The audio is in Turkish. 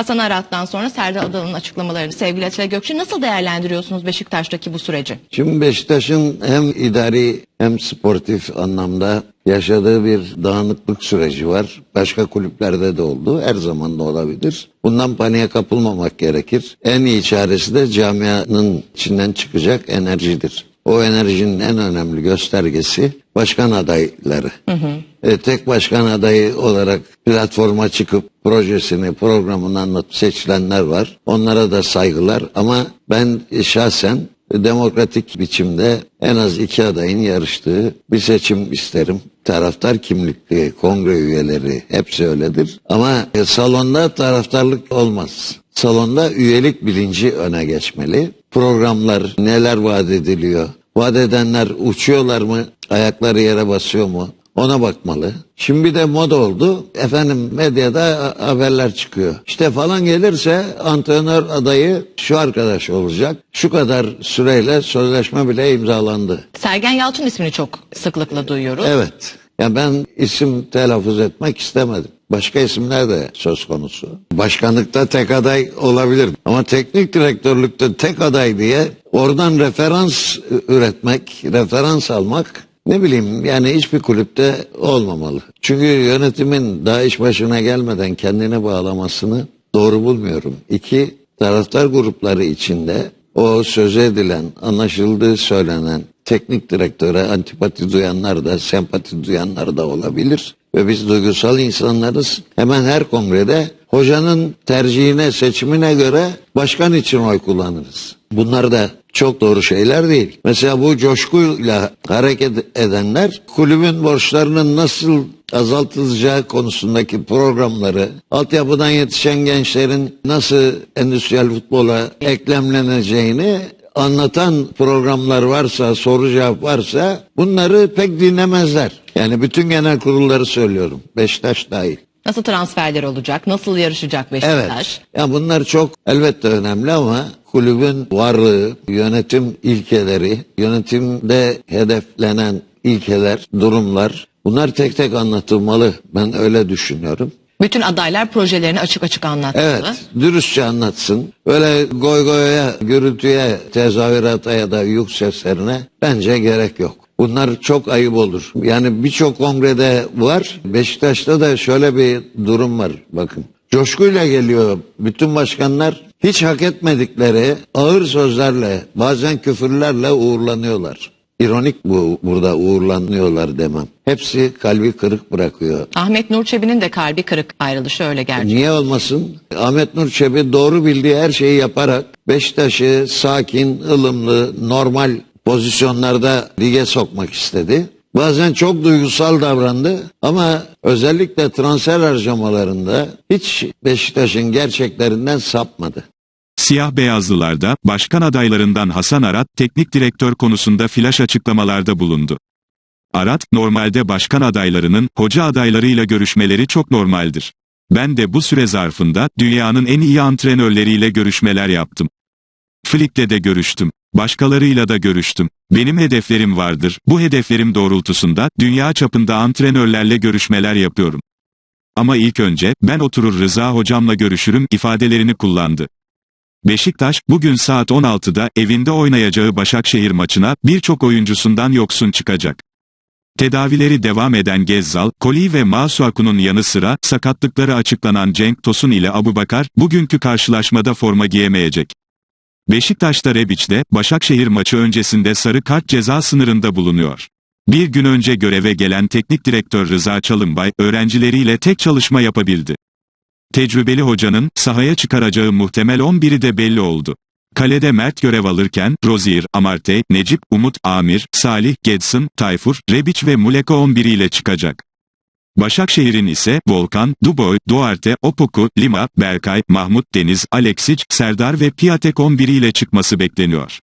Hasan Arat'tan sonra Serdar Adalı'nın açıklamalarını sevgili Atilla Gökçe nasıl değerlendiriyorsunuz Beşiktaş'taki bu süreci? Şimdi Beşiktaş'ın hem idari hem sportif anlamda yaşadığı bir dağınıklık süreci var. Başka kulüplerde de oldu. Her zaman da olabilir. Bundan paniğe kapılmamak gerekir. En iyi çaresi de camianın içinden çıkacak enerjidir. O enerjinin en önemli göstergesi başkan adayları. E, tek başkan adayı olarak platforma çıkıp projesini, programını anlatıp seçilenler var. Onlara da saygılar ama ben şahsen demokratik biçimde en az iki adayın yarıştığı bir seçim isterim. Taraftar kimlikli, kongre üyeleri hepsi öyledir. Ama e, salonda taraftarlık olmaz. Salonda üyelik bilinci öne geçmeli. Programlar neler vaat ediliyor? Vaat edenler uçuyorlar mı? Ayakları yere basıyor mu? Ona bakmalı. Şimdi bir de moda oldu. Efendim medyada haberler çıkıyor. İşte falan gelirse antrenör adayı şu arkadaş olacak. Şu kadar süreyle sözleşme bile imzalandı. Sergen Yalçın ismini çok sıklıkla duyuyoruz. Evet. Ya ben isim telaffuz etmek istemedim. Başka isimler de söz konusu. Başkanlıkta tek aday olabilir. Ama teknik direktörlükte tek aday diye oradan referans üretmek, referans almak ne bileyim yani hiçbir kulüpte olmamalı. Çünkü yönetimin daha iş başına gelmeden kendine bağlamasını doğru bulmuyorum. İki, taraftar grupları içinde o söz edilen, anlaşıldığı söylenen teknik direktöre antipati duyanlar da, sempati duyanlar da olabilir. Ve biz duygusal insanlarız. Hemen her kongrede hocanın tercihine, seçimine göre başkan için oy kullanırız. Bunlar da çok doğru şeyler değil. Mesela bu coşkuyla hareket edenler kulübün borçlarının nasıl azaltılacağı konusundaki programları, altyapıdan yetişen gençlerin nasıl endüstriyel futbola eklemleneceğini anlatan programlar varsa, soru cevap varsa bunları pek dinlemezler. Yani bütün genel kurulları söylüyorum. Beşiktaş dahil. Nasıl transferler olacak? Nasıl yarışacak Beşiktaş? Evet. Ya bunlar çok elbette önemli ama kulübün varlığı, yönetim ilkeleri, yönetimde hedeflenen ilkeler, durumlar bunlar tek tek anlatılmalı. Ben öyle düşünüyorum. Bütün adaylar projelerini açık açık anlatmalı. Evet, dürüstçe anlatsın. Öyle goy goya, gürültüye, tezahürata ya da yük seslerine bence gerek yok. Bunlar çok ayıp olur. Yani birçok kongrede var. Beşiktaş'ta da şöyle bir durum var bakın. Coşkuyla geliyor bütün başkanlar hiç hak etmedikleri ağır sözlerle bazen küfürlerle uğurlanıyorlar. İronik bu burada uğurlanıyorlar demem. Hepsi kalbi kırık bırakıyor. Ahmet Nur Çebi'nin de kalbi kırık ayrılışı öyle gerçek. Niye olmasın? Ahmet Nur Çebi doğru bildiği her şeyi yaparak Beşiktaş'ı sakin, ılımlı, normal pozisyonlarda lige sokmak istedi. Bazen çok duygusal davrandı ama özellikle transfer harcamalarında hiç Beşiktaş'ın gerçeklerinden sapmadı. Siyah beyazlılarda başkan adaylarından Hasan Arat teknik direktör konusunda flaş açıklamalarda bulundu. Arat, normalde başkan adaylarının hoca adaylarıyla görüşmeleri çok normaldir. Ben de bu süre zarfında dünyanın en iyi antrenörleriyle görüşmeler yaptım. Flick'le de görüştüm. Başkalarıyla da görüştüm. Benim hedeflerim vardır. Bu hedeflerim doğrultusunda dünya çapında antrenörlerle görüşmeler yapıyorum. Ama ilk önce ben oturur Rıza hocamla görüşürüm ifadelerini kullandı. Beşiktaş, bugün saat 16'da evinde oynayacağı Başakşehir maçına birçok oyuncusundan yoksun çıkacak. Tedavileri devam eden Gezzal, Koli ve Masuaku'nun yanı sıra sakatlıkları açıklanan Cenk Tosun ile Abubakar, bugünkü karşılaşmada forma giyemeyecek. Beşiktaş'ta Rebiç'te, Başakşehir maçı öncesinde sarı kart ceza sınırında bulunuyor. Bir gün önce göreve gelen teknik direktör Rıza Çalınbay, öğrencileriyle tek çalışma yapabildi. Tecrübeli hocanın sahaya çıkaracağı muhtemel 11'i de belli oldu. Kalede Mert görev alırken, Rozier, Amartey, Necip, Umut, Amir, Salih, Gedson, Tayfur, Rebic ve Muleka 11 ile çıkacak. Başakşehir'in ise Volkan, Duboy, Duarte, Opoku, Lima, Berkay, Mahmut Deniz, Alexic, Serdar ve Piatek 11 ile çıkması bekleniyor.